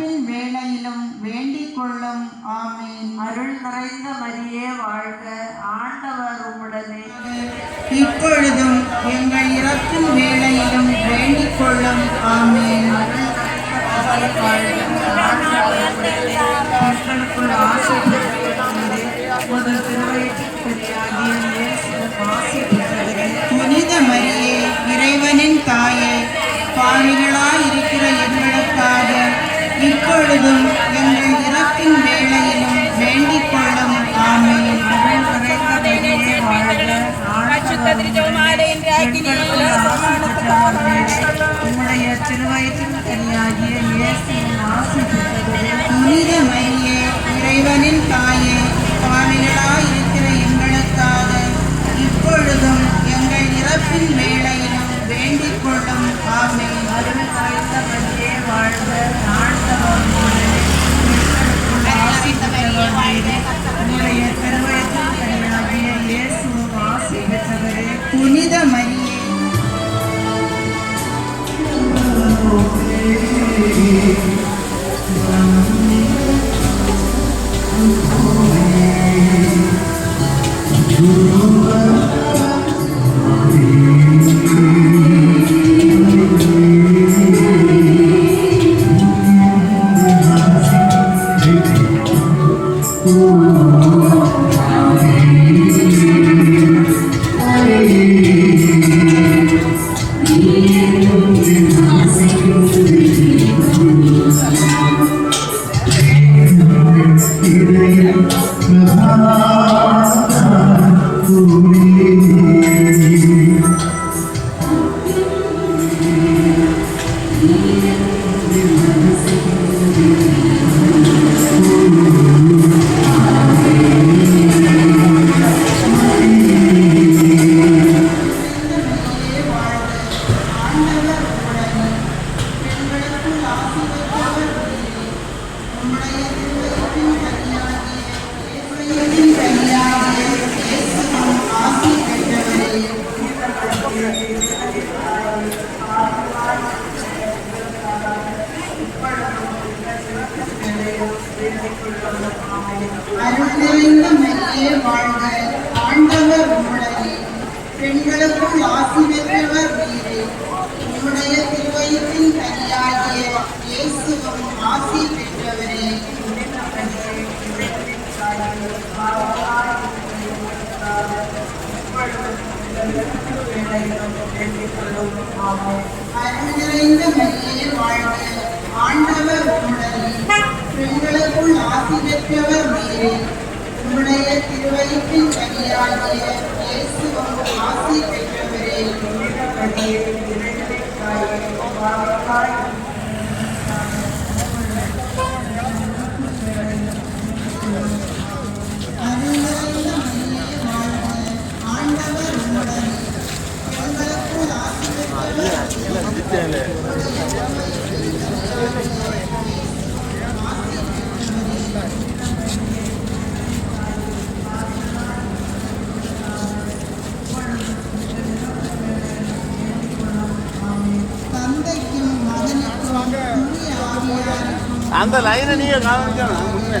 இறப்பின் வேளையிலும் வேண்டிக் கொள்ளும் ஆமீன். அருள் நிறைந்த மரியே வாழ்க. ஆண்டவர் உடனே இப்பொழுதும் எங்கள் இறப்பின் வேளையிலும் வேண்டிக் கொள்ளும் ஆமேன் மக்களுக்குள் ஆசை முதல் உமது திருவயிற்றின் கனியாகிய இயேசுவும் இப்பொழுதும் வாழ்க ஆண்டவர் உம்முடனே பெண்களுக்குள் ஆசி பெற்றவர் நீரே. உம்முடைய திருவயிற்றின் கனியாகிய இயேசுவும் ஆசி பெற்றவரே. அருள் மரியே வாழ்க ஆண்டவர் உம்முடனே பெண்களுக்குள் ஆசி பெற்றவர் நீரே. உன்னுடைய திருவயிற்றின் கனியாகிய இயேசு ஆசி பெற்றவரே அருள் நிறைந்த மரியே வாழ்க ஆண்டவர் உம்முடனே பெண்களுக்குள் ஆசி பெற்றவர் தந்தைக்கும் மகனுக்கும் தூய ஆவியாருக்கும் அந்த லைனை நீங்கள் காமிக்கணும் முன்னே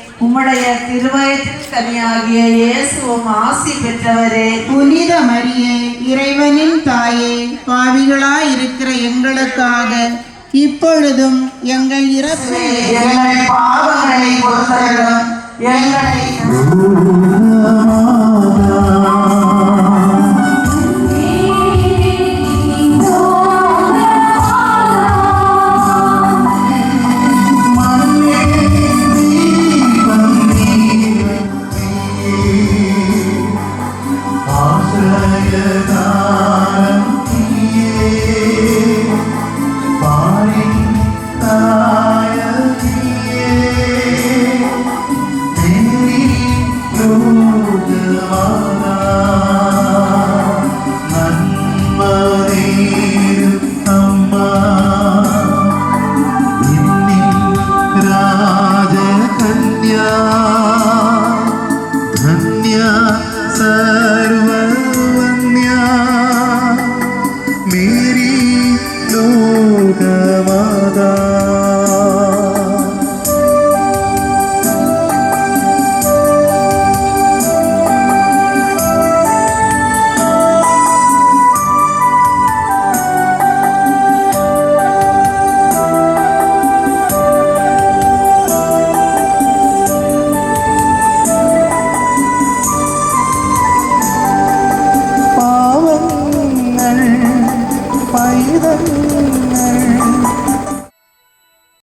உம்முடைய திருவயத்தின் கனியாகிய இயேசுவும் ஆசி பெற்றவரே. புனித மரியே இறைவனின் தாயே பாவிகளாயிருக்கிற எங்களுக்காக இப்பொழுதும் எங்கள் இறப்பு எங்கள் பாவங்களை பொறுத்தவர்களும் எங்களை coração.